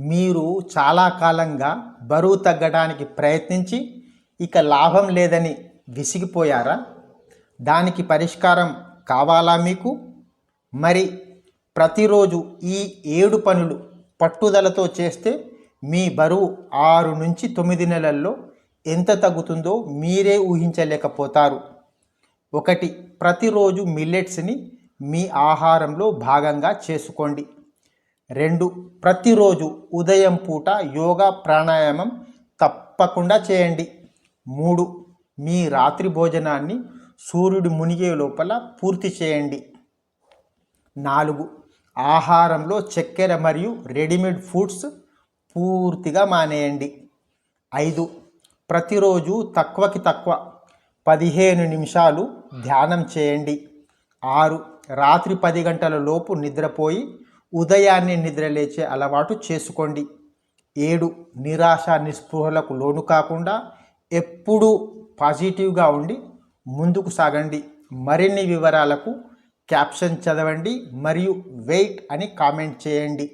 మీరు చాలా కాలంగా బరువు తగ్గడానికి ప్రయత్నించి ఇక లాభం లేదని విసిగిపోయారా? దానికి పరిష్కారం కావాలా మీకు? మరి ప్రతిరోజు ఈ ఏడు పనులు పట్టుదలతో చేస్తే మీ బరువు ఆరు నుంచి తొమ్మిది నెలల్లో ఎంత తగ్గుతుందో మీరే ఊహించలేకపోతారు. ఒకటి ప్రతిరోజు మిల్లెట్స్ని మీ ఆహారంలో భాగంగా చేసుకోండి. రెండు. ప్రతిరోజు ఉదయం పూట యోగా ప్రాణాయామం తప్పకుండా చేయండి. మూడు. మీ రాత్రి భోజనాన్ని సూర్యుడు మునిగే లోపల పూర్తి చేయండి. నాలుగు. ఆహారంలో చక్కెర మరియు రెడీమేడ్ ఫుడ్స్ పూర్తిగా మానేయండి. ఐదు. ప్రతిరోజు తక్కువకి తక్కువ పదిహేను నిమిషాలు ధ్యానం చేయండి. ఆరు. రాత్రి పది గంటల లోపు నిద్రపోయి ఉదయాన్నే నిద్రలేచే అలవాటు చేసుకోండి. ఏడు నిరాశ నిస్పృహలకు లోను కాకుండా ఎప్పుడూ పాజిటివ్గా ఉండి ముందుకు సాగండి. మరిన్ని వివరాలకు క్యాప్షన్ చదవండి మరియు వెయిట్ అని కామెంట్ చేయండి.